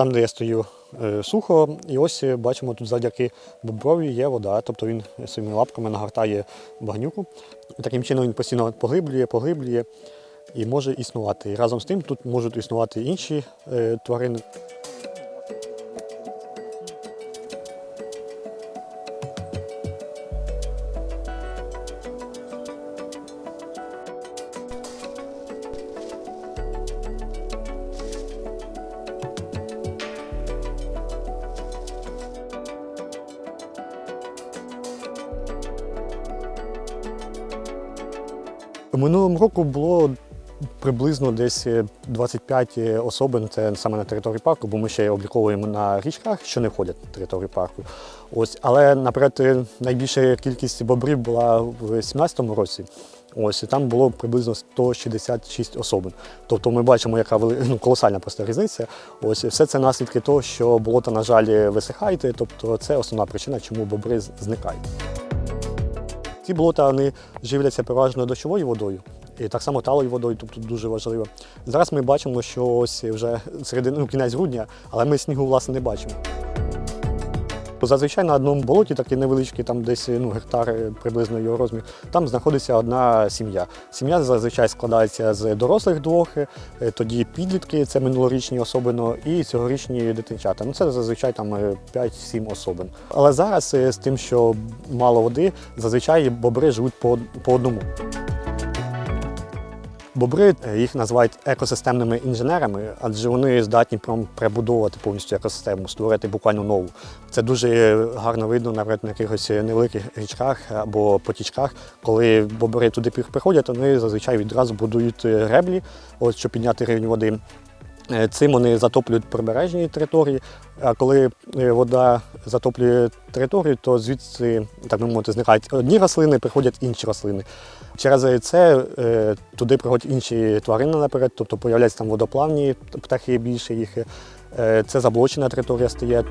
там, де я стою, е, сухо. І ось бачимо, тут завдяки боброві є вода, тобто він своїми лапками нагортає багнюку. І таким чином він постійно поглиблює, поглиблює і може існувати. І разом з тим тут можуть існувати інші е, тварини. Минулого року було приблизно десь е, 25 особин, це саме на території парку, бо ми ще обліковуємо на річках, що не входять на територію парку. Ось, але, наприклад, е, найбільша кількість бобрів була в 2017 році. Ось і там було приблизно 166 особин. Тобто ми бачимо, яка вели... ну, колосальна просто різниця. Ось все це наслідки того, що болота, на жаль, висихають. Тобто це основна причина, чому бобри зникають. Ці болота вони живляться переважно дощовою водою. І так само талою водою, тобто дуже важливо. Зараз ми бачимо, що ось вже середину ну, кінець грудня, але ми снігу власне не бачимо. Зазвичай на одному болоті, такий невеличкий, там десь ну, гектар е, приблизно його розмір, там знаходиться одна сім'я. Сім'я зазвичай складається з дорослих двох, е, тоді підлітки, це минулорічні особино, і цьогорічні дитинчата. Ну це зазвичай там е, 5-7 особин. Але зараз е, з тим, що мало води, зазвичай бобри живуть по, по одному. Бобри е, їх називають екосистемними інженерами, адже вони здатні прям перебудовувати повністю екосистему, створити буквально нову. Це дуже гарно видно, наприклад, на якихось невеликих річках або потічках. Коли бобри туди приходять, вони зазвичай відразу будують е, греблі, от, щоб підняти рівень води. Е, Цим вони затоплюють прибережні території. А коли е, вода затоплює територію, то звідси, так би мовити, зникають одні рослини, приходять інші рослини. Через це е, туди приходять інші тварини наперед, тобто появляються там водоплавні птахи більше їх. Це заблочена територія стає.